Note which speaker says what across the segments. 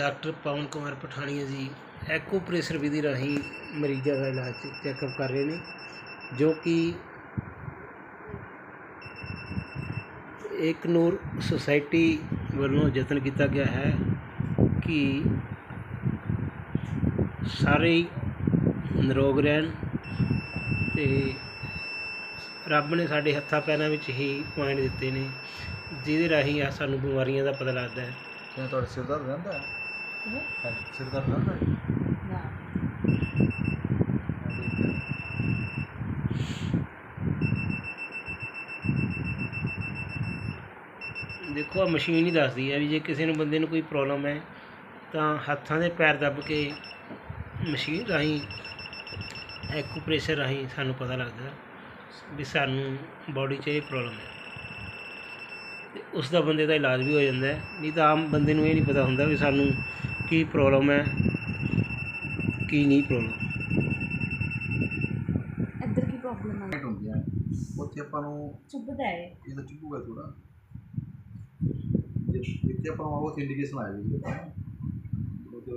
Speaker 1: Doctor Pawan Kumar Pathania ਜੀ ਐਕੋ pressure ਵਿਧੀ ਰਾਹੀਂ ਮਰੀਜ਼ਾਂ ਦਾ ਇਲਾਜ ਚੈੱਕਅਪ ਕਰ ਰਹੇ ਨੇ, ਜੋ ਕਿ ਏਕ ਨੂਰ ਸੁਸਾਇਟੀ ਵੱਲੋਂ ਯਤਨ ਕੀਤਾ ਗਿਆ ਹੈ ਕਿ ਸਾਰੇ ਨਿਰੋਗ ਰਹਿਣ ਤੇ ਰੱਬ ਨੇ ਸਾਡੇ ਹੱਥਾਂ ਪੈਰਾਂ ਵਿੱਚ ਹੀ ਪੁਆਇੰਟ ਦਿੱਤੇ ਨੇ, ਜਿਹਦੇ ਰਾਹੀਂ ਆ ਸਾਨੂੰ ਬਿਮਾਰੀਆਂ ਦਾ ਪਤਾ ਲੱਗਦਾ ਹੈ।
Speaker 2: ਕਿਵੇਂ ਤੁਹਾਡਾ ਸਿਰ ਦਰਦ ਰਹਿੰਦਾ ਹੈ? ਹਾਂਜੀ, ਸਿਰ ਦਰਦ ਰਹਿੰਦਾ ਹੈ
Speaker 3: ਨਾ।
Speaker 1: ਦੇਖੋ ਆ ਮਸ਼ੀਨ ਹੀ ਦੱਸਦੀ ਹੈ ਵੀ ਜੇ ਕਿਸੇ ਨੂੰ ਬੰਦੇ ਨੂੰ ਕੋਈ ਪ੍ਰੋਬਲਮ ਹੈ ਤਾਂ ਹੱਥਾਂ ਦੇ ਪੈਰ ਦੱਬ ਕੇ ਮਸ਼ੀਨ ਰਾਹੀਂ ਐਕੂਪ੍ਰੈਸ਼ਰ ਰਾਹੀਂ ਸਾਨੂੰ ਪਤਾ ਲੱਗਦਾ ਵੀ ਸਾਨੂੰ ਬਾਡੀ 'ਚ ਇਹ ਪ੍ਰੋਬਲਮ ਹੈ। ਤੇ ਉਸ ਦਾ ਬੰਦੇ ਦਾ ਇਲਾਜ ਵੀ ਹੋ ਜਾਂਦਾ ਹੈ। ਨਹੀਂ ਤਾਂ ਆਮ ਬੰਦੇ ਨੂੰ ਇਹ ਨਹੀਂ ਪਤਾ ਹੁੰਦਾ ਵੀ ਸਾਨੂੰ ਕੀ ਪ੍ਰੋਬਲਮ ਹੈ? ਕੀ ਨਹੀਂ ਪ੍ਰੋਬਲਮ
Speaker 3: ਇੱਧਰ ਕੀ ਪ੍ਰੋਬਲਮ ਆ?
Speaker 2: ਲਾਈਟ ਹੁੰਦੀ ਹੈ ਉੱਥੇ ਆਪਾਂ ਨੂੰ
Speaker 3: ਚੁੱਭਦਾ ਹੈ।
Speaker 2: ਇਹ ਤਾਂ ਚੁੱਭੂਗਾ ਥੋੜਾ ਜਿੱਥੇ ਆਪਾਂ ਨੂੰ ਉਹ ਇੰਡੀਕੇਸ਼ਨ ਆ ਜਾਏਗੀ। ਉਹ ਤੇ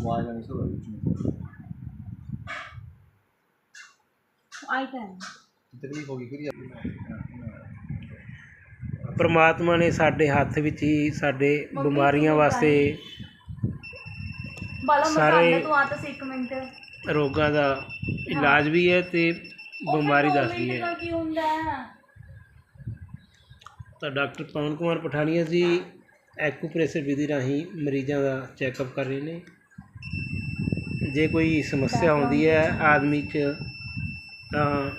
Speaker 2: ਆਵਾਜ਼ ਆਣੀ ਸ਼ੁਰੂ ਹੋ ਜਾਊਗੀ
Speaker 3: ਆਈ ਤਾਂ ਹੈ।
Speaker 2: ਤਕਲੀਫ ਹੋ ਗਈ ਫਿਰ
Speaker 1: ਪਰਮਾਤਮਾ ਨੇ ਸਾਡੇ ਹੱਥ ਵਿੱਚ ਹੀ ਸਾਡੇ ਬਿਮਾਰੀਆਂ ਵਾਸਤੇ
Speaker 3: ਬਾਲਾ
Speaker 1: ਸਾਰੇ-
Speaker 3: ਮਸਾਲਾ ਤੂੰ ਆ ਤਾਂ ਸੇ ਇੱਕ ਮਿੰਟ।
Speaker 1: ਰੋਗਾਂ ਦਾ ਇਲਾਜ ਵੀ ਹੈ ਤੇ ਬਿਮਾਰੀ ਦੱਸਦੀ ਹੈ।
Speaker 3: ਕੀ ਹੁੰਦਾ? ਹੈ
Speaker 1: ਤਾਂ ਡਾਕਟਰ ਪਵਨ ਕੁਮਾਰ ਪਠਾਨੀਆ ਜੀ ਐਕੂਪ੍ਰੈਸ਼ਰ ਵਿਧੀ ਰਾਹੀਂ ਮਰੀਜ਼ਾਂ ਦਾ ਚੈੱਕਅਪ ਕਰ ਰਹੇ ਨੇ। ਜੇ ਕੋਈ ਸਮੱਸਿਆ ਆਉਂਦੀ ਹੈ ਆਦਮੀ 'ਚ ਤਾਂ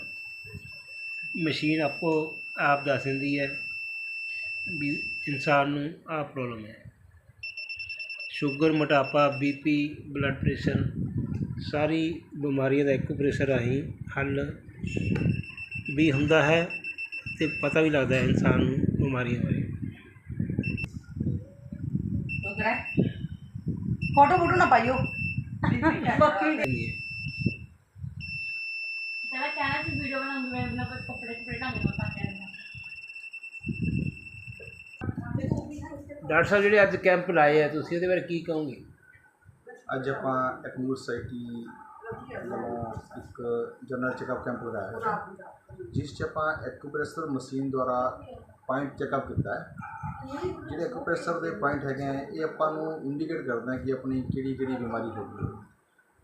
Speaker 1: ਮਸ਼ੀਨ ਆਪੋ ਆਪ ਦੱਸ ਦਿੰਦੀ ਹੈ ਵੀ ਇਨਸਾਨ ਨੂੰ ਆਹ ਪ੍ਰੋਬਲਮ ਹੈ। ਸ਼ੂਗਰ ਮੋਟਾਪਾ ਬੀਪੀ ਬਲੱਡ ਪ੍ਰੈਸ਼ਰ ਸਾਰੀ ਬਿਮਾਰੀਆਂ ਦਾ ਐਕੂਪ੍ਰੈਸ਼ਰ ਰਾਹੀਂ ਹੱਲ ਵੀ ਹੁੰਦਾ ਹੈ ਤੇ ਪਤਾ ਵੀ ਲੱਗਦਾ ਹੈ ਇਨਸਾਨ ਨੂੰ ਬਿਮਾਰੀਆਂ ਬਾਰੇ
Speaker 3: ਫੋਟੋ ਫੋਟੋ ਨਾ
Speaker 1: ਹੈ।
Speaker 3: ਤੇਰਾ ਕਹਿਣਾ ਸੀ ਵੀਡੀਓ ਬਣਾਉਂਗੀ ਮੈਂ ਬਿਨਾ ਕੱਪੜੇ ਕੱਪੜੇ ਢੰਗ ਨਾਲ ਪਾ ਕੇ ਆਉਂਦਾ
Speaker 1: ਡਾਕਟਰ ਸਾਹਿਬ, ਜਿਹੜੇ ਅੱਜ ਕੈਂਪ ਲਾਏ ਆ, ਤੁਸੀਂ ਇਹਦੇ ਬਾਰੇ ਕੀ ਕਹੋਗੇ?
Speaker 2: ਅੱਜ ਆਪਾਂ ਇੱਕ ਨਿਊ ਸੋਸਾਇਟੀ ਵੱਲੋਂ ਇੱਕ ਜਨਰਲ ਚੈੱਕਅਪ ਕੈਂਪ ਲਗਾਇਆ ਹੈ ਜਿਸ 'ਚ ਆਪਾਂ ਐਕੂਪ੍ਰੈਸ਼ਰ ਮਸ਼ੀਨ ਦੁਆਰਾ ਪੁਆਇੰਟ ਚੈੱਕਅਪ ਕੀਤਾ ਹੈ। ਜਿਹੜੇ ਐਕੂਪ੍ਰੈਸ਼ਰ ਦੇ ਪੁਆਇੰਟ ਹੈਗੇ ਆ, ਇਹ ਆਪਾਂ ਨੂੰ ਇੰਡੀਕੇਟ ਕਰਦੇ ਆ ਕਿ ਆਪਣੀ ਕਿਹੜੀ ਕਿਹੜੀ ਬਿਮਾਰੀ ਹੋ ਗਈ ਹੈ।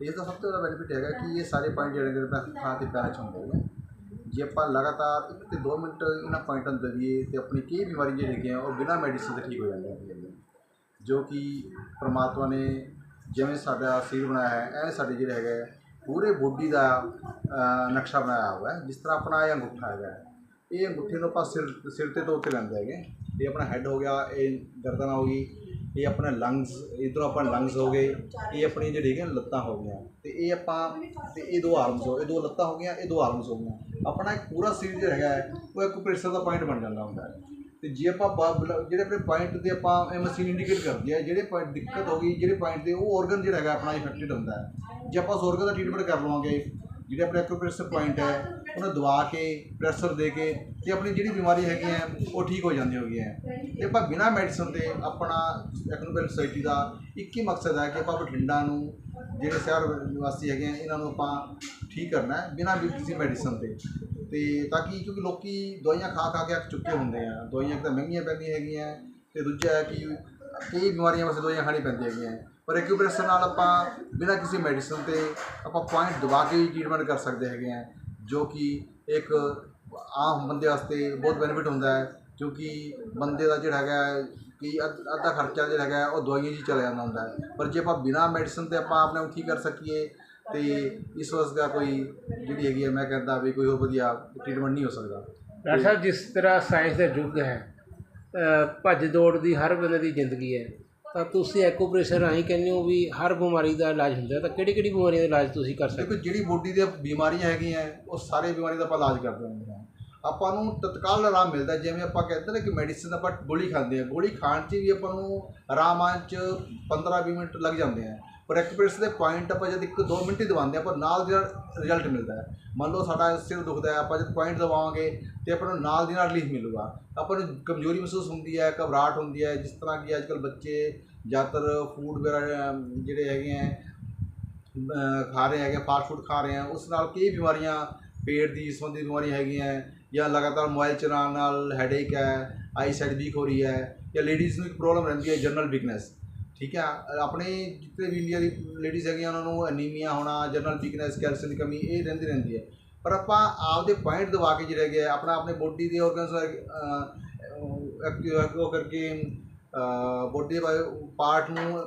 Speaker 2: ਇਸ ਦਾ ਸਭ ਤੋਂ ਜ਼ਿਆਦਾ ਬੈਨੀਫਿਟ ਹੈਗਾ ਕਿ ਇਹ ਸਾਰੇ ਪੁਆਇੰਟ ਜਿਹੜੇ ਨੇ ਆਪਣੇ ਹੱਥਾਂ ਤੇ ਪੈਰਾਂ 'ਚ ਹੁੰਦੇ ਨੇ। ਜੇ ਆਪਾਂ ਲਗਾਤਾਰ ਇੱਕ ਤੇ 2 ਮਿੰਟ ਇਹਨਾਂ ਪੁਆਇੰਟਾਂ ਨੂੰ ਦਈਏ ਤੇ ਆਪਣੀ ਕਈ ਬਿਮਾਰੀ ਜਿਹੜੀ ਹੈਗੀਆਂ, ਉਹ ਬਿਨਾਂ ਮੈਡੀਸਿਨ ਦੇ ਠੀਕ ਹੋ ਜਾਂਦੀਆਂ ਹੈਗੀਆਂ ਜੋ ਕਿ ਪ੍ਰਮਾਤਮਾ ਨੇ ਜਿਵੇਂ ਸਾਡਾ ਸਰੀਰ ਬਣਾਇਆ ਹੈ, ਐ ਸਾਡੇ ਜਿਹੜੇ ਹੈਗਾ ਪੂਰੇ ਬੋਡੀ ਦਾ ਨਕਸ਼ਾ ਬਣਾਇਆ ਹੋਇਆ ਹੈ, ਜਿਸ ਤਰ੍ਹਾਂ ਆਪਣਾ ਇਹ ਅੰਗੂਠਾ ਹੈਗਾ ਇਹ ਅੰਗੂਠੇ ਨੂੰ ਆਪਾਂ ਸਿਰ ਸਿਰ ਤੇ ਤੋਂ ਉੱਤੇ ਲੈਂਦੇ ਹੈਗੇ। ਇਹ ਆਪਣਾ ਹੈੱਡ ਹੋ ਗਿਆ, ਇਹ ਗਰਦਨ ਹੋ ਗਈ, ਇਹ ਆਪਣਾ ਲੰਗਸ ਇਧਰੋਂ ਆਪਾਂ ਲੰਗਸ ਹੋ ਗਏ, ਇਹ ਆਪਣੀ ਜਿਹੜੀ ਹੈਗੀਆਂ ਲੱਤਾਂ ਹੋ ਗਈਆਂ। ਤੇ ਇਹ ਆਪਾਂ, ਤੇ ਇਹ ਦੋ ਆਰਮਸ ਹੋ, ਇਹ ਦੋ ਲੱਤਾਂ ਹੋ ਗਈਆਂ, ਇਹ ਦੋ ਆਰਮਸ ਹੋ ਗਈਆਂ। ਆਪਣਾ ਇੱਕ ਪੂਰਾ ਸਰੀਰ ਜਿਹੜਾ ਹੈਗਾ, ਉਹ ਇੱਕ ਪ੍ਰੈਸ਼ਰ ਦਾ ਪੁਆਇੰਟ ਬਣ ਜਾਂਦਾ ਹੁੰਦਾ ਹੈ। ਤੇ ਜੇ ਆਪਾਂ ਬਲ- ਜਿਹੜੇ ਆਪਣੇ ਪੁਆਇੰਟ ਦੇ ਆਪਾਂ ਇਹ ਮਸ਼ੀਨ ਇੰਡੀਕੇਟ ਕਰਦੀ ਹੈ ਜਿਹੜੇ ਪੁਆਇੰਟ ਦਿੱਕਤ ਹੋ ਗਈ, ਜਿਹੜੇ ਪੁਆਇੰਟ ਦੇ ਉਹ ਆਰਗਨ ਜਿਹੜਾ ਹੈਗਾ ਆਪਣਾ ਇਫੈਕਟਡ ਹੁੰਦਾ ਹੈ। ਜੇ ਆਪਾਂ ਉਸ ਆਰਗਨ ਦਾ ਟ੍ਰੀਟਮੈਂਟ ਕਰ ਲਵਾਂਗੇ, ਜਿਹੜੇ ਆਪਣੇ ਐਕੂਪ੍ਰੈਸ਼ਰ ਪੁਆਇੰਟ ਹੈ, ਉਹਨੂੰ ਦਵਾ ਕੇ ਪ੍ਰੈਸ਼ਰ ਦੇ ਕੇ, ਤੇ ਆਪਣੀ ਜਿਹੜੀ ਬਿਮਾਰੀ ਹੈਗੀ ਹੈ, ਉਹ ਠੀਕ ਹੋ ਜਾਂਦੀ ਹੋਗੀ ਹੈ। ਤੇ ਆਪਾਂ ਬਿਨਾਂ ਮੈਡੀਸਨ ਦੇ ਆਪਣਾ ਐਕੂਪ੍ਰੈਸ਼ਰ ਸੋਸਾਇਟੀ ਦਾ ਇੱਕ ਹੀ ਮਕਸਦ ਹੈ ਕਿ ਆਪਾਂ ਬਠਿੰਡਾ ਨੂੰ ਜਿਹੜੇ ਸ਼ਹਿਰ ਨਿਵਾਸੀ ਹੈਗੇ ਆ, ਇਹਨਾਂ ਨੂੰ ਆਪਾਂ ਠੀਕ ਕਰਨਾ ਹੈ ਬਿਨਾਂ ਵੀ ਕਿਸੇ ਮੈਡੀਸਨ ਦੇ। ਤੇ ਤਾਂ ਕਿ ਕਿਉਂਕਿ ਲੋਕੀ ਦਵਾਈਆਂ ਖਾ ਖਾ ਕੇ ਅੱਕ ਚੁੱਕੇ ਹੁੰਦੇ ਆ। ਦਵਾਈਆਂ ਇੱਕ ਤਾਂ ਮਹਿੰਗੀਆਂ ਪੈਂਦੀਆਂ ਹੈਗੀਆਂ। ਤੇ ਦੂਜਾ ਹੈ ਕਿ ਕਈ ਬਿਮਾਰੀਆਂ ਵਾਸਤੇ ਦਵਾਈਆਂ ਖਾਣੀ ਪੈਂਦੀਆਂ ਹੈਗੀਆਂ। ਪਰ ਐਕਿਊਪ੍ਰੈਸ਼ਰ ਨਾਲ ਆਪਾਂ ਬਿਨਾਂ ਕਿਸੇ ਮੈਡੀਸਨ ਤੇ ਆਪਾਂ ਪੁਆਇੰਟ ਦਬਾ ਕੇ ਹੀ ਟ੍ਰੀਟਮੈਂਟ ਕਰ ਸਕਦੇ ਹੈਗੇ ਆ, ਜੋ ਕਿ ਇੱਕ ਆਮ ਬੰਦੇ ਵਾਸਤੇ ਬਹੁਤ ਬੈਨੀਫਿਟ ਹੁੰਦਾ ਹੈ। ਕਿਉਂਕਿ ਬੰਦੇ ਦਾ ਜਿਹੜਾ ਹੈਗਾ ਕਿ ਅੱਧ- ਅੱਧਾ ਖਰਚਾ ਜਿਹੜਾ ਹੈਗਾ ਹੈ ਉਹ ਦਵਾਈਆਂ 'ਚ ਹੀ ਚਲਾ ਜਾਂਦਾ ਹੁੰਦਾ ਹੈ। ਪਰ ਜੇ ਆਪਾਂ ਬਿਨਾਂ ਮੈਡੀਸਨ ਤੇ ਆਪਾਂ ਆਪਣੇ ਨੂੰ ਠੀਕ ਕਰ ਸਕੀਏ ਤੇ ਇਸ ਵਾਸਤੇ ਦਾ ਕੋਈ ਜਿਹੜੀ ਹੈਗੀ ਹੈ ਮੈਂ ਕਹਿੰਦਾ ਵੀ ਕੋਈ ਹੋਰ ਵਧੀਆ ਟ੍ਰੀਟਮੈਂਟ ਨਹੀਂ ਹੋ ਸਕਦਾ।
Speaker 1: ਡਾਕਟਰ ਸਾਹਿਬ ਜਿਸ ਤਰ੍ਹਾਂ ਸਾਇੰਸ ਦਾ ਯੁੱਗ ਹੈ ਅ, ਭੱਜ ਦੌੜ ਦੀ ਹਰ ਬੰਦੇ ਦੀ ਜ਼ਿੰਦਗੀ ਹੈ ਤਾਂ ਤੁਸੀਂ ਐਕੂਪ੍ਰੈਸ਼ਰ ਰਾਹੀਂ ਕਹਿੰਦੇ ਹੋ ਵੀ ਹਰ ਬਿਮਾਰੀ ਦਾ ਇਲਾਜ ਹੁੰਦਾ ਹੈ ਤਾਂ ਕਿਹੜੀ ਕਿਹੜੀ ਬਿਮਾਰੀਆਂ ਦਾ ਇਲਾਜ ਤੁਸੀਂ ਕਰ ਸਕਦੇ
Speaker 2: ਦੇਖੋ ਜਿਹੜੀ ਬੋਡੀ ਦੀਆਂ ਬਿਮਾਰੀਆਂ ਹੈਗੀਆਂ ਉਹ ਸਾਰੇ ਬਿਮਾਰੀ ਦਾ ਆਪਾਂ ਇਲਾਜ ਕਰਦੇ ਹੁੰਦੇ ਹਾਂ। ਆਪਾਂ ਨੂੰ ਤਤਕਾਲ ਆਰਾਮ ਮਿਲਦਾ ਜਿਵੇਂ ਆਪਾਂ ਕਹਿੰਦੇ ਨੇ ਕਿ ਮੈਡੀਸਿਨ ਆਪਾਂ ਗੋਲੀ ਖਾਂਦੇ ਆ ਗੋਲੀ ਖਾਣ 'ਚ ਵੀ ਆਪਾਂ ਨੂੰ ਆਰਾਮ ਆਉਣ 'ਚ 15-20 ਮਿੰਟ ਲੱਗ ਜਾਂਦੇ ਆ। ਪਰ ਪਰ ਐਕੂਪ੍ਰੈਸ਼ਰ ਦੇ ਪੁਆਇੰਟ ਆਪਾਂ ਜਦ ਇੱਕ ਦੋ ਮਿੰਟ ਹੀ ਦਵਾਉਂਦੇ ਹਾਂ ਪਰ ਨਾਲ ਦੀ ਨਾਲ ਰਿਜ਼ਲਟ ਮਿਲਦਾ ਹੈ। ਮੰਨ ਲਓ ਸਾਡਾ ਸਿਰ ਦੁਖਦਾ ਹੈ, ਆਪਾਂ ਜਦ ਪੁਆਇੰਟ ਦਵਾਵਾਂਗੇ ਤੇ ਆਪਾਂ ਨੂੰ ਨਾਲ ਦੀ ਨਾਲ ਰਿਲੀਫ ਮਿਲੂਗਾ। ਆਪਾਂ ਨੂੰ ਕਮਜ਼ੋਰੀ ਮਹਿਸੂਸ ਹੁੰਦੀ ਹੈ, ਘਬਰਾਹਟ ਹੁੰਦੀ ਹੈ। ਜਿਸ ਤਰ੍ਹਾਂ ਕਿ ਅੱਜਕੱਲ ਬੱਚੇ ਜ਼ਿਆਦਾਤਰ ਫੂਡ ਵਗੈਰਾ ਜਿਹੜੇ ਹੈਗੇ ਹੈ ਖਾ ਰਹੇ ਹੈਗੇ ਫਾਸਟ ਫੂਡ ਖਾ ਰਹੇ ਆ, ਉਸ ਨਾਲ ਕਈ ਬਿਮਾਰੀਆਂ, ਪੇਟ ਦੀ ਸੰਬੰਧੀ ਬਿਮਾਰੀਆਂ ਹੈਗੀਆਂ ਜਾਂ ਲਗਾਤਾਰ ਮੋਬਾਈਲ ਚਲਾਉਣ ਨਾਲ ਹੈਡੇਕ ਹੈ ਆਈ ਸਾਈਡ ਵੀਕ ਹੋ ਰਹੀ ਹੈ ਜਾਂ ਲੇਡੀਜ਼ ਨੂੰ ਇੱਕ ਪ੍ਰੋਬਲਮ ਰਹਿੰਦੀ ਹੈ ਜਨਰਲ ਵੀਕਨੈਸ ਠੀਕ ਹੈ? ਆਪਣੇ ਜਿੱਤੇ ਵੀ ਇੰਡੀਆ ਦੀ ਲੇਡੀਜ਼ ਹੈਗੀਆਂ ਉਹਨਾਂ ਨੂੰ ਐਨੀਮੀਆ ਹੋਣਾ ਜਨਰਲ ਵੀਕਨੈਸ ਕੈਲਸ਼ੀਅਮ ਦੀ ਕਮੀ ਇਹ ਰਹਿੰਦੀ ਰਹਿੰਦੀ ਹੈ। ਪਰ ਆਪਾਂ ਆਪਦੇ ਪੁਆਇੰਟ ਦਵਾ ਕੇ ਜਿਹੜੇ ਹੈਗੇ ਆ, ਆਪਣਾ ਆਪਣੇ ਬੋਡੀ ਦੇ ਆਰਗਨਸ ਉਹ ਕਰਕੇ ਬੋਡੀ ਦੇ ਪਾਰਟ ਨੂੰ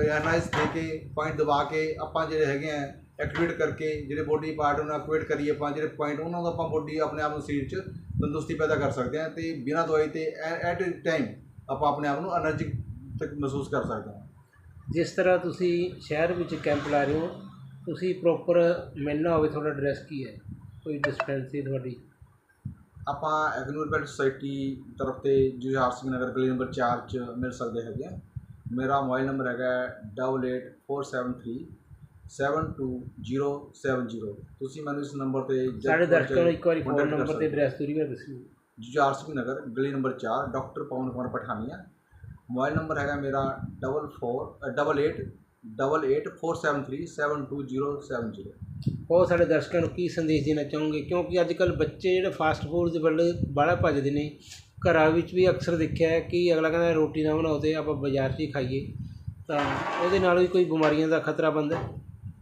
Speaker 2: ਐਨਾਲਾਈਜ਼ ਦੇ ਕੇ ਪੁਆਇੰਟ ਦਬਾ ਕੇ ਆਪਾਂ ਜਿਹੜੇ ਹੈਗੇ ਆ ਐਕਟੀਵੇਟ ਕਰਕੇ ਜਿਹੜੇ ਬੋਡੀ ਪਾਰਟ ਉਹਨਾਂ ਐਕਟੀਵੇਟ ਕਰੀਏ ਆਪਾਂ ਜਿਹੜੇ ਪੁਆਇੰਟ ਉਹਨਾਂ ਦਾ ਆਪਾਂ ਬੋਡੀ ਆਪਣੇ ਆਪ ਨੂੰ ਸਰੀਰ 'ਚ ਤੰਦਰੁਸਤੀ ਪੈਦਾ ਕਰ ਸਕਦੇ ਹਾਂ ਤੇ ਬਿਨਾਂ ਦਵਾਈ ਤੇ ਐਟ ਟਾਈਮ ਆਪਾਂ ਆਪਣੇ ਆਪ ਨੂੰ એનર્ਜੀ ਤੱਕ ਮਹਿਸੂਸ ਕਰ ਸਕਦੇ ਹਾਂ।
Speaker 1: ਜਿਸ ਤਰ੍ਹਾਂ ਤੁਸੀਂ ਸ਼ਹਿਰ ਵਿੱਚ ਕੈਂਪ ਲਾ ਰਹੇ ਹੋ ਤੁਸੀਂ ਪ੍ਰੋਪਰ ਮਿਲਣਾ ਹੋਵੇ ਤੁਹਾਡਾ ਐਡਰੈਸ ਕੀ ਹੈ? ਕੋਈ ਡਿਸਪੈਂਸਰੀ ਤੁਹਾਡੀ?
Speaker 2: ਆਪਾਂ ਐਗਨੋਰਮੈਂਟ ਸੋਸਾਇਟੀ ਤਰਫ ਤੇ ਜੁਝਾਰ ਸਿੰਘ ਨਗਰ ਗਲੀ ਨੰਬਰ 4 ਚ ਮਿਲ ਸਕਦੇ ਹੈਗੇ ਮੇਰਾ ਮੋਬਾਈਲ ਨੰਬਰ ਹੈਗਾ 884734 eight four seven three seven two zero seven zero ਤੁਸੀਂ ਮੈਨੂੰ ਇਸ ਨੰਬਰ ਤੇ
Speaker 1: ਸਾਡੇ ਦਰਸ਼ਕਾਂ ਨੂੰ ਇੱਕ ਵਾਰੀ ਫੋਨ
Speaker 2: ਕਰ
Speaker 1: ਨੰਬਰ ਤੇ। ਐਡਰੈਸ ਦੂਰੀ ਵਾਰ ਦੱਸਿਓ
Speaker 2: ਜੁਝਾਰ ਸਿੰਘ ਨਗਰ ਗਲੀ number 4 doctor Pawan Kumar Pathania. Mobile number ਹੈਗਾ ਮੇਰਾ double four double eight double eight four seven three seven two zero seven zero
Speaker 1: ਉਹ ਸਾਡੇ ਦਰਸ਼ਕਾਂ ਨੂੰ ਕੀ ਸੰਦੇਸ਼ ਦੇਣਾ ਚਾਹੋਗੇ? ਕਿਉਂਕਿ ਅੱਜ ਕੱਲ ਬੱਚੇ ਜਿਹੜੇ ਫਾਸਟ ਫੂਡ ਦੇ ਵੱਲ ਬਾਹਲਾ ਭੱਜਦੇ ਨੇ। ਘਰਾਂ ਵਿੱਚ ਵੀ ਅਕਸਰ ਦੇਖਿਆ ਹੈ ਕਿ ਅਗਲਾ ਕਹਿੰਦਾ ਰੋਟੀ ਨਾ ਬਣਾਓ ਤੇ ਆਪਾਂ ਬਾਜ਼ਾਰ 'ਚ ਹੀ ਖਾਈਏ। ਤਾਂ ਉਹਦੇ ਨਾਲ ਵੀ ਕੋਈ ਬਿਮਾਰੀਆਂ ਦਾ ਖਤਰਾ ਬਣਦਾ ਹੈ।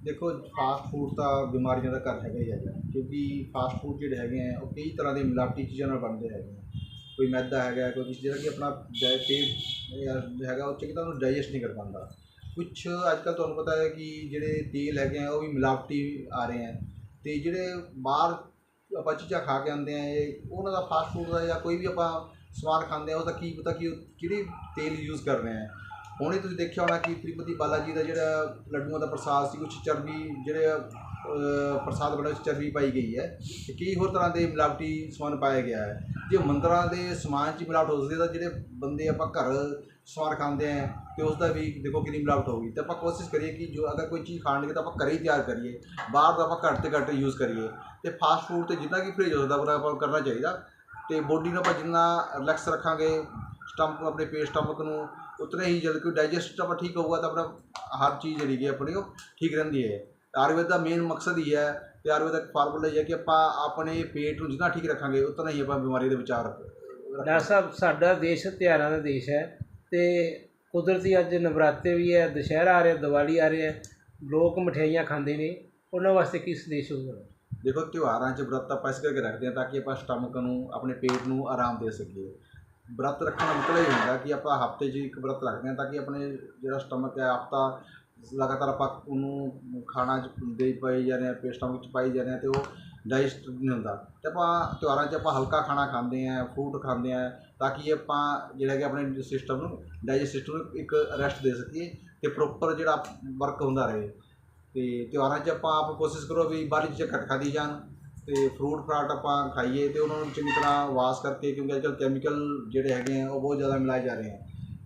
Speaker 2: ਦੇਖੋ ਫਾਸਟ ਫੂਡ ਤਾਂ ਬਿਮਾਰੀਆਂ ਦਾ ਘਰ ਹੈਗਾ ਹੀ ਹੈਗਾ, ਕਿਉਂਕਿ ਫਾਸਟ ਫੂਡ ਜਿਹੜੇ ਹੈਗੇ ਆ, ਉਹ ਕਈ ਤਰ੍ਹਾਂ ਦੇ ਮਿਲਾਵਟੀ ਚੀਜ਼ਾਂ ਨਾਲ ਬਣਦੇ ਹੈਗੇ ਆ। ਕੋਈ ਮੈਦਾ ਹੈਗਾ, ਕੋਈ ਕਿਸੇ ਜਿਹੜਾ ਕਿ ਆਪਣਾ ਡਾਇ- ਪੇਟ ਹੈਗਾ, ਉਹ ਚੰਗੀ ਤਰ੍ਹਾਂ ਨੂੰ ਡਾਈਜੈਸਟ ਨਹੀਂ ਕਰ ਪਾਉਂਦਾ। ਕੁਝ ਅੱਜ ਕੱਲ੍ਹ ਤੁਹਾਨੂੰ ਪਤਾ ਹੈ ਕਿ ਜਿਹੜੇ ਤੇਲ ਹੈਗੇ ਆ, ਉਹ ਵੀ ਮਿਲਾਵਟੀ ਆ ਰਹੇ ਆ। ਤੇ ਜਿਹੜੇ ਬਾਹਰ ਆਪਾਂ ਚੀਜ਼ਾਂ ਖਾ ਕੇ ਆਉਂਦੇ ਆ, ਇਹ ਉਹਨਾਂ ਦਾ ਫਾਸਟ ਫੂਡ ਦਾ ਜਾਂ ਕੋਈ ਵੀ ਆਪਾਂ ਸਮਾਨ ਖਾਂਦੇ ਆ ਉਹਦਾ ਕੀ ਪਤਾ ਕਿ ਉਹ ਕਿਹੜੇ ਤੇਲ ਯੂਜ਼ ਕਰ ਰਹੇ ਆ। ਹੁਣੇ ਤੁਸੀਂ ਦੇਖਿਆ ਹੋਣਾ ਕਿ ਤ੍ਰਿਪਤੀ ਬਾਲਾਜੀ ਦਾ ਜਿਹੜਾ ਲੱਡੂਆਂ ਦਾ ਪ੍ਰਸਾਦ ਸੀ ਕੁਝ ਚਰਬੀ ਜਿਹੜੇ ਪ੍ਰਸਾਦ ਬਣਾ ਵਿੱਚ ਚਰਬੀ ਪਾਈ ਗਈ ਹੈ ਤੇ ਕਈ ਹੋਰ ਤਰ੍ਹਾਂ ਦੇ ਮਿਲਾਵਟੀ ਸਮਾਨ ਪਾਇਆ ਗਿਆ ਹੈ। ਜੇ ਮੰਦਰਾਂ ਦੇ ਸਮਾਨ 'ਚ ਮਿਲਾਵਟ ਹੋ ਸਕਦੀ ਹੈ ਤਾਂ ਜਿਹੜੇ ਬੰਦੇ ਆਪਾਂ ਘਰ ਸਮਾਨ ਖਾਂਦੇ ਆ ਤੇ ਉਸ ਦਾ ਵੀ ਦੇਖੋ ਕਿੰਨੀ ਮਿਲਾਵਟ ਹੋਊਗੀ। ਤੇ ਆਪਾਂ ਕੋਸ਼ਿਸ਼ ਕਰੀਏ ਕਿ ਜੋ ਅਗਰ ਕੋਈ ਚੀਜ਼ ਖਾਣ ਲੱਗੇ ਤਾਂ ਆਪਾਂ ਘਰੇ ਹੀ ਤਿਆਰ ਕਰੀਏ। ਬਾਹਰ ਦਾ ਆਪਾਂ ਘੱਟ ਤੋਂ ਘੱਟ ਯੂਜ਼ ਕਰੀਏ। ਤੇ ਫਾਸਟ ਫੂਡ ਤੇ ਜਿੰਨਾ ਕਿ ਪਰਹੇਜ਼ ਹੋ ਸਕਦਾ ਉਹਦਾ ਆਪਾਂ ਕਰਨਾ ਚਾਹੀਦਾ। ਤੇ ਬੋਡੀ ਨੂੰ ਆਪਾਂ ਜਿੰਨਾ ਰਿਲੈਕਸ ਰੱਖਾਂਗੇ ਸਟਮਕ ਨੂੰ ਆਪਣੇ ਪੇਟ ਸਟਮਕ ਨੂੰ ਉਤਨੇ ਹੀ ਜਦ ਕੋਈ ਡਾਈਜੈਸਟ ਆਪਾਂ ਠੀਕ ਹੋਊਗਾ ਤਾਂ ਆਪਣਾ ਹਰ ਚੀਜ਼ ਜਿਹੜੀ ਕਿ ਆਪਣੀ ਉਹ ਠੀਕ ਰਹਿੰਦੀ ਹੈ। ਆਯੁਰਵੇਦ ਦਾ ਮੇਨ ਮਕਸਦ ਹੀ ਹੈ ਤੇ ਆਯੁਰਵੇਦ ਦਾ ਫਾਰਮੂਲਾ ਇਹ ਹੈ ਕਿ ਆਪਾਂ ਆਪਣੇ ਪੇਟ ਨੂੰ ਜਿੰਨਾ ਠੀਕ ਰੱਖਾਂਗੇ ਉਤਨਾ ਹੀ ਆਪਾਂ ਬਿਮਾਰੀ ਦੇ ਵਿਚਾਰ
Speaker 1: ਡਾਕਟਰ ਸਾਹਿਬ ਸਾਡਾ ਦੇਸ਼ ਤਿਉਹਾਰਾਂ ਦਾ ਦੇਸ਼ ਹੈ ਤੇ ਕੁਦਰਤੀ ਅੱਜ ਨਵਰਾਤੇ ਵੀ ਹੈ ਦੁਸ਼ਹਿਰਾ ਆ ਰਿਹਾ ਦੀਵਾਲੀ ਆ ਰਿਹਾ ਲੋਕ ਮਠਿਆਈਆਂ ਖਾਂਦੇ ਨੇ ਉਹਨਾਂ ਵਾਸਤੇ ਕੀ ਸੰਦੇਸ਼ ਹੋਊਗਾ?
Speaker 2: ਦੇਖੋ ਤਿਉਹਾਰਾਂ 'ਚ ਵਰਤ ਆਪਾਂ ਇਸ ਕਰਕੇ ਰੱਖਦੇ ਹਾਂ ਤਾਂ ਕਿ ਆਪਾਂ ਸਟਮਕ ਨੂੰ ਆਪਣੇ ਪੇਟ ਨੂੰ ਆਰਾਮ ਦੇ ਸਕੀਏ। ਵਰਤ ਰੱਖਣ ਦਾ ਮਤਲਬ ਇਹ ਹੁੰਦਾ ਕਿ ਆਪਾਂ ਹਫ਼ਤੇ 'ਚ ਇੱਕ ਵਰਤ ਰੱਖਦੇ ਹਾਂ ਤਾਂ ਕਿ ਆਪਣੇ ਜਿਹੜਾ ਸਟਮਕ ਹੈ ਹਫਤਾ ਲਗਾਤਾਰ ਆਪਾਂ ਉਹਨੂੰ ਖਾਣਾ 'ਚ ਦੇ ਪਾਈ ਜਾਂਦੇ ਰਹੇ ਹਾਂ ਪੇਟ ਸਟਮਕ 'ਚ ਪਾਈ ਜਾ ਰਹੇ ਹਾਂ ਤੇ ਉਹ ਡਾਈਜੈਸਟ ਨਹੀਂ ਹੁੰਦਾ। ਅਤੇ ਆਪਾਂ ਤਿਉਹਾਰਾਂ 'ਚ ਆਪਾਂ ਹਲਕਾ ਖਾਣਾ ਖਾਂਦੇ ਹਾਂ ਫਰੂਟ ਖਾਂਦੇ ਹਾਂ ਤਾਂ ਕਿ ਆਪਾਂ ਜਿਹੜਾ ਕਿ ਆਪਣੇ ਸਿਸਟਮ ਨੂੰ ਡਾਈਜੈਸਟ ਸਿਸਟਮ ਨੂੰ ਇੱਕ ਰੈਸਟ ਦੇ ਸਕੀਏ ਅਤੇ ਪ੍ਰੋਪਰ ਜਿਹੜਾ ਵਰਕ ਹੁੰਦਾ ਰਹੇ। ਅਤੇ ਤਿਉਹਾਰਾਂ 'ਚ ਆਪਾਂ ਆਪ ਕੋਸ਼ਿਸ਼ ਕਰੋ ਵੀ ਬਾਹਰੀ ਚੀਜ਼ਾਂ ਘੱਟ ਖਾਧੀ ਜਾਣ। ਤੇ ਫਰੂਟ ਫਰਾਟ ਆਪਾਂ ਖਾਈਏ ਤੇ ਉਹਨਾਂ ਨੂੰ ਚੰਗੀ ਤਰ੍ਹਾਂ ਵਾਸ਼ ਕਰਕੇ, ਕਿਉਂਕਿ ਅੱਜਕੱਲ੍ਹ ਕੈਮੀਕਲ ਜਿਹੜੇ ਹੈਗੇ ਆ, ਉਹ ਬਹੁਤ ਜ਼ਿਆਦਾ ਮਿਲਾਏ ਜਾ ਰਹੇ ਆ।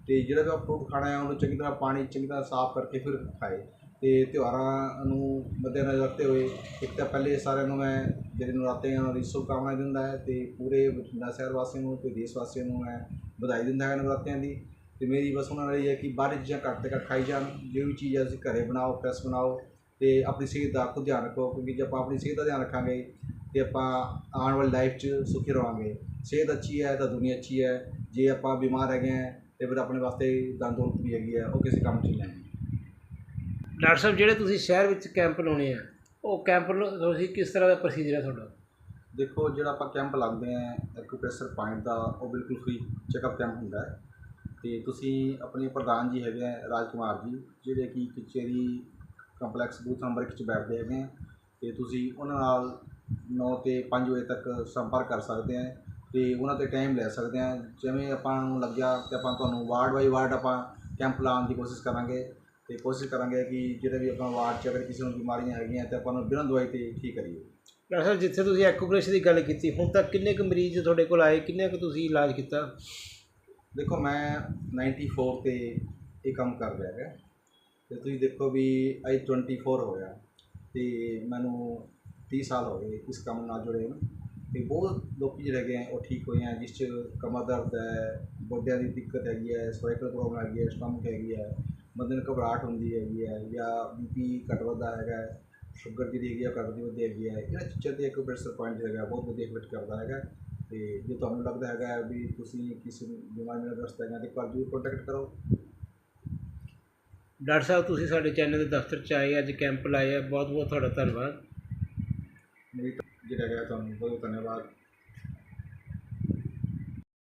Speaker 2: ਤੇ ਜਿਹੜਾ ਵੀ ਆਪਾਂ ਫਰੂਟ ਖਾਣਾ ਹੈ, ਉਹਨੂੰ ਚੰਗੀ ਤਰ੍ਹਾਂ ਪਾਣੀ, ਚੰਗੀ ਤਰ੍ਹਾਂ ਸਾਫ਼ ਕਰਕੇ ਫਿਰ ਖਾਏ। ਤੇ ਤਿਉਹਾਰਾਂ ਨੂੰ ਮੱਦੇਨਜ਼ਰ ਰੱਖਦੇ ਹੋਏ, ਇੱਕ ਤਾਂ ਪਹਿਲੇ ਸਾਰਿਆਂ ਨੂੰ ਮੈਂ, ਜਿਹੜੇ ਨਰਾਤੇ ਆ, ਉਹਨਾਂ ਦੀ ਸ਼ੁਭਕਾਮਨਾ ਦਿੰਦਾ ਹੈ ਤੇ ਪੂਰੇ ਬਠਿੰਡਾ ਸ਼ਹਿਰ ਵਾਸੀਆਂ ਨੂੰ ਤੇ ਦੇਸ਼ ਵਾਸੀਆਂ ਨੂੰ ਮੈਂ ਵਧਾਈ ਦਿੰਦਾ ਹਾਂ ਨਰਾਤਿਆਂ ਦੀ। ਤੇ ਮੇਰੀ ਬਸ ਉਹਨਾਂ ਨਾਲ ਇਹ ਹੈ ਕਿ ਬਾਹਰੀ ਚੀਜ਼ਾਂ ਘੱਟ 'ਤੇ ਘੱਟ ਖਾਈ ਜਾਣ ਜਿਹੜੀ ਵੀ ਚੀਜ਼ ਅਸੀਂ ਘਰੇ ਬਣਾਓ ਫਰੈਸ਼ ਬਣਾਓ ਤੇ ਆਪਣੀ ਸਿਹਤ ਦਾ ਖੁਦ ਧਿਆਨ ਰੱਖੋ, ਕਿਉਂਕਿ ਜੇ ਆਪਾਂ ਆਪਣੀ ਸਿਹਤ ਦਾ ਧਿਆਨ ਰੱਖਾਂਗੇ ਤੇ ਆਪਾਂ ਆਉਣ ਵਾਲੀ ਲਾਈਫ 'ਚ ਸੁਖੀ ਰਹਾਂਗੇ ਸਿਹਤ ਅੱਛੀ ਹੈ ਤਾਂ ਦੁਨੀਆ ਅੱਛੀ ਹੈ। ਜੇ ਆਪਾਂ ਬਿਮਾਰ ਹੈਗੇ ਹਾਂ ਤੇ ਫਿਰ ਆਪਣੇ ਵਾਸਤੇ ਦੰਦ ਦੌਲਤ ਵੀ ਹੈਗੀ ਹੈ ਉਹ ਕਿਸੇ ਕੰਮ 'ਚ ਨਹੀਂ ਆਣੀ
Speaker 1: ਡਾਕਟਰ ਸਾਹਿਬ ਜਿਹੜੇ ਤੁਸੀਂ ਸ਼ਹਿਰ ਵਿੱਚ ਕੈਂਪ ਲਾਉਣੇ ਆ ਉਹ ਕੈਂਪ ਤੁਸੀਂ ਕਿਸ ਤਰ੍ਹਾਂ ਦਾ ਪ੍ਰੋਸੀਜਰ ਹੈ ਤੁਹਾਡਾ?
Speaker 2: ਦੇਖੋ ਜਿਹੜਾ ਆਪਾਂ ਕੈਂਪ ਲਾਉਂਦੇ ਆ ਐਕੂਪ੍ਰੈਸ਼ਰ ਪੁਆਇੰਟ ਦਾ ਉਹ ਬਿਲਕੁਲ ਫ੍ਰੀ ਚੈੱਕਅਪ ਕੈਂਪ ਹੁੰਦਾ ਹੈ। ਤੇ ਤੁਸੀਂ ਆਪਣੇ ਪ੍ਰਧਾਨ ਜੀ ਹੈਗੇ ਆ ਰਾਜਕੁਮਾਰ ਜੀ ਜਿਹੜੇ ਕਿ ਕਚੇਰੀ ਕੰਪਲੈਕਸ ਬੂਥ ਨੰਬਰ 1 'ਚ ਬੈਠਦੇ ਹੈਗੇ ਆ। ਤੇ ਤੁਸੀਂ ਉਹਨਾਂ ਨਾਲ 9 ਤੇ 5 ਵਜੇ ਤੱਕ ਸੰਪਰਕ ਕਰ ਸਕਦੇ ਆ ਤੇ ਉਹਨਾਂ ਤੇ ਟਾਈਮ ਲੈ ਸਕਦੇ ਆ ਜਿਵੇਂ ਆਪਾਂ ਨੂੰ ਲੱਗਿਆ ਤੇ ਆਪਾਂ ਤੁਹਾਨੂੰ ਵਾਰਡ ਬਾਈ ਵਾਰਡ ਆਪਾਂ ਕੈਂਪ ਲਾਉਣ ਦੀ ਕੋਸ਼ਿਸ਼ ਕਰਾਂਗੇ ਤੇ ਕੋਸ਼ਿਸ਼ ਕਰਾਂਗੇ ਕਿ ਜਿਹੜੇ ਵੀ ਆਪਾਂ ਵਾਰਡ 'ਚ ਅਗਰ ਕਿਸੇ ਨੂੰ ਬਿਮਾਰੀਆਂ ਹੈਗੀਆਂ ਤੇ ਆਪਾਂ ਨੂੰ ਬਿਨਾਂ ਦਵਾਈ ਤੇ ਠੀਕ ਕਰੀਏ।
Speaker 1: ਡਾਕਟਰ ਸਾਹਿਬ ਜਿੱਥੇ ਤੁਸੀਂ ਐਕੂਪ੍ਰੈਸ਼ਰ ਦੀ ਗੱਲ ਕੀਤੀ ਹੁਣ ਤੱਕ ਕਿੰਨੇ ਕੁ ਮਰੀਜ਼ ਤੁਹਾਡੇ ਕੋਲ ਆਏ? ਕਿੰਨੇ ਕੁ ਤੁਸੀਂ ਇਲਾਜ ਕੀਤਾ?
Speaker 2: ਦੇਖੋ ਮੈਂ 94 ਤੇ ਇਹ ਕੰਮ ਕਰ ਰਿਹਾ ਹੈ ਤੇ ਤੁਸੀਂ ਦੇਖੋ ਵੀ ਅੱਜ 24 ਹੋ ਗਿਆ ਤੇ ਮੈਨੂੰ 30 ਸਾਲ ਹੋ ਗਏ ਇਸ ਕੰਮ ਨਾਲ ਜੁੜੇ ਨੂੰ। ਅਤੇ ਬਹੁਤ ਲੋਕ ਜਿਹੜੇ ਹੈਗੇ ਆ, ਉਹ ਠੀਕ ਹੋਏ ਆ, ਜਿਸ ਚ ਕਮਰ ਦਰਦ ਹੈ, ਗੋਡਿਆਂ ਦੀ ਦਿੱਕਤ ਹੈਗੀ ਹੈ ਸਰਵਾਈਕਲ ਪ੍ਰੋਬਲਮ ਹੈਗੀ ਹੈ ਸਟਮਕ ਹੈਗੀ ਹੈ, ਬੰਦੇ ਨੂੰ ਘਬਰਾਹਟ ਹੁੰਦੀ ਹੈਗੀ ਹੈ ਜਾਂ ਬੀਪੀ ਘੱਟ ਵੱਧਦਾ ਹੈਗਾ ਸ਼ੂਗਰ ਜਿਹੜੀ ਹੈਗੀ ਆ ਉਹ ਘੱਟਦੀ ਵੱਧਦੀ ਹੈਗੀ ਹੈ, ਇਹਨਾਂ ਚੀਜ਼ਾਂ ਤੇ ਇੱਕ ਪ੍ਰੈਸ਼ਰ ਪੁਆਇੰਟ ਹੈਗਾ, ਬਹੁਤ ਵਧੀਆ ਫਿਟ ਕਰਦਾ ਹੈਗਾ। ਅਤੇ ਜੇ ਤੁਹਾਨੂੰ ਲੱਗਦਾ ਹੈਗਾ ਵੀ ਤੁਸੀਂ ਕਿਸੇ ਬਿਮਾਰੀ ਨਾਲ ਗ੍ਰਸਤ ਹੈਗਾ ਤੇ ਇੱਕ ਜ਼ਰੂਰ ਕੰਟੈਕਟ ਕਰੋ।
Speaker 1: ਡਾਕਟਰ ਸਾਹਿਬ, ਤੁਸੀਂ ਸਾਡੇ ਚੈਨਲ ਦੇ ਦਫ਼ਤਰ 'ਚ ਆਏ, ਅੱਜ ਕੈਂਪ ਲਾਇਆ ਬਹੁਤ ਬਹੁਤ ਤੁਹਾਡਾ ਧੰਨਵਾਦ।
Speaker 2: ਮੇਰੀ ਜਿਹੜਾ ਹੈਗਾ ਤੁਹਾਨੂੰ ਬਹੁਤ ਬਹੁਤ ਧੰਨਵਾਦ।